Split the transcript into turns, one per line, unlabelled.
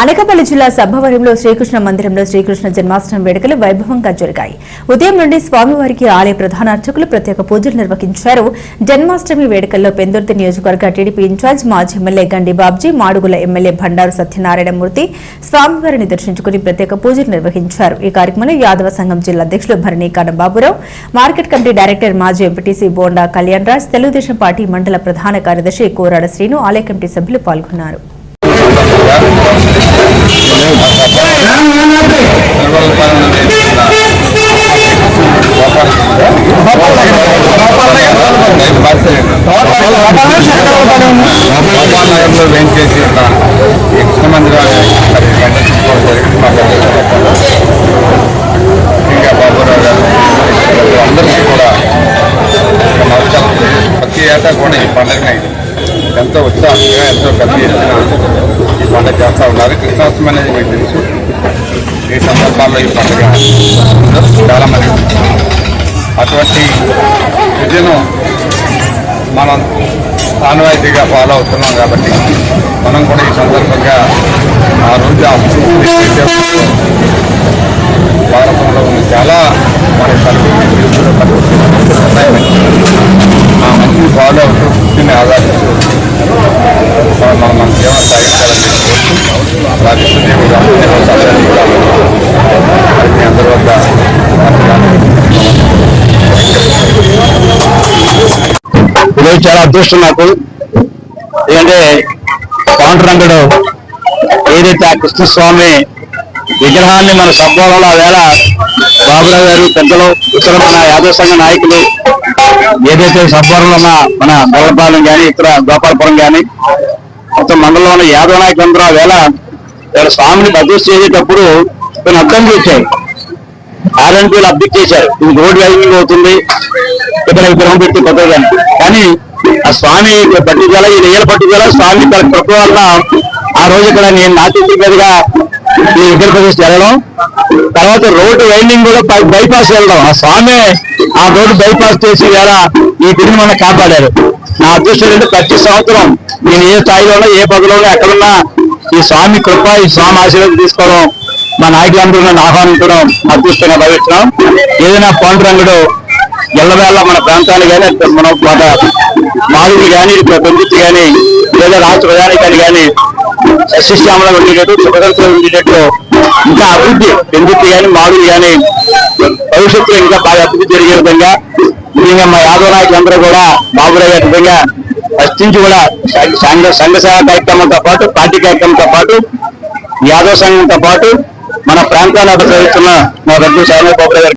అనకాపల్లి జిల్లా సభవరంలో శ్రీకృష్ణ మందిరంలో శ్రీకృష్ణ జన్మాష్టమి వేడుకలు వైభవంగా జరిగాయి. ఉదయం నుండి స్వామివారికి ఆలయ ప్రధాన అర్చకులు ప్రత్యేక పూజలు నిర్వహించారు. జన్మాష్టమి వేడుకల్లో పెందుర్తి నియోజకవర్గ టీడీపీ ఇన్ఛార్జ్ మాజీ ఎమ్మెల్యే గండి బాబ్జీ మాడుగుల ఎమ్మెల్యే భండారు సత్యనారాయణమూర్తి స్వామివారిని దర్శించుకుని ప్రత్యేక పూజలు నిర్వహించారు. ఈ కార్యక్రమంలో యాదవ సంఘం జిల్లా అధ్యక్షులు Bharanikada Baburao market committee director మాజీ ఎంపీటీసీ బోండా కళ్యాణ్ రాజ్ తెలుగుదేశం పార్టీ మండల ప్రధాన కార్యదర్శి కోరాడ శ్రీను ఆలయ కమిటీ సభ్యులు పాల్గొన్నారు.
గోపాలనగర్లో వేయించేసి ఒక ఈ కృష్ణ మందిరాన్ని సందర్శించుకోవడం జరిగింది మా పెద్దలు ఇంకా బాబురావు గారు అందరికీ కూడా నమస్కారం. ప్రతి ఏటా కూడా ఈ పండుగని ఎంతో ఉత్సాహంగా ఎంతో పెద్ద ఈ పండుగ చేస్తూ ఉన్నారు. క్రిస్మస్ అనేది మీకు తెలుసు. ఈ సందర్భాల్లో ఈ పండుగ చాలా మంది అటువంటి విజయను మనం ఆనవాయితీగా ఫాలో అవుతున్నాం కాబట్టి మనం కూడా ఈ సందర్భంగా ఆ రోజు ఆ భారతంలో ఉన్న చాలా మన సంస్కృతి
ఈరోజు చాలా అదృష్టం నాకు. ఎందుకంటే పాండురంగుడు ఏదైతే ఆ కృష్ణస్వామి విగ్రహాన్ని మన సభ్యులలో ఆ వేళ బాబురావు గారు పెద్దలు ఇతర మన యాదవ సంఘ నాయకులు ఏదైతే సభ్యులలో ఉన్న మన గొల్లపాలెం కానీ ఇతర గోపాలపురం కానీ మొత్తం మండలంలో ఉన్న యాదవ నాయకులందరూ ఆ వేళ వీళ్ళ స్వామిని ప్రతిష్ఠ చేసేటప్పుడు కొన్ని అర్థం చేశారు ఆర్ఎన్పీలు అబ్జెక్ట్ చేశారు. ఇది రోడ్ వైవింగ్ అవుతుంది ఇక్కడ విగ్రహం పెట్టి కొత్తగా కానీ ఆ స్వామి పట్టుదల ఈ నెయ్యల పట్టుదల స్వామి తన కృప వల్ల ఆ రోజు ఇక్కడ నేను నాట్యం మీదుగా ఈ ఉత్తరప్రదేశ్ వెళ్ళడం తర్వాత రోడ్డు వైండింగ్ కూడా బైపాస్ వెళ్ళడం. ఆ స్వామి ఆ రోడ్డు బైపాస్ చేసి వేళ ఈ గుడిని మనం కాపాడారు. నా అదృష్టం అంటే ప్రతి సంవత్సరం నేను ఏ స్థాయిలోనో ఏ పదవిలోనో ఎక్కడున్నా ఈ స్వామి కృప ఈ స్వామి ఆశీర్వాదం తీసుకోవడం మా నాయకులందరూ నన్ను ఆహ్వానించడం అదృష్టంగా భావిస్తున్నాం. ఏదైనా పాండురంగుడు ఎల్లవేళ మన ప్రాంతాలు కానీ మనం మన కానీ పెంచుతు కానీ లేదా రాష్ట్ర ప్రధానికాన్ని కానీ సస్యశ్యామలం ఉండేటట్టు సుఖదంతులు ఉండేటట్టు ఇంకా అభివృద్ధి పెంచుతు కానీ మారులు కానీ భవిష్యత్తులో ఇంకా బాగా అభివృద్ధి జరిగే విధంగా ముఖ్యంగా మా యాదవ నాయకులందరూ కూడా బాబురావు గారి విధంగా ఫస్ట్ నుంచి కూడా సంఘ సంఘ సేవా కార్యక్రమంతో పాటు పార్టీ కార్యక్రమంతో పాటు యాదవ సంఘంతో పాటు మన ప్రాంతాన్ని అభివృద్ధి మా రెండు సాయి బాబు గారు.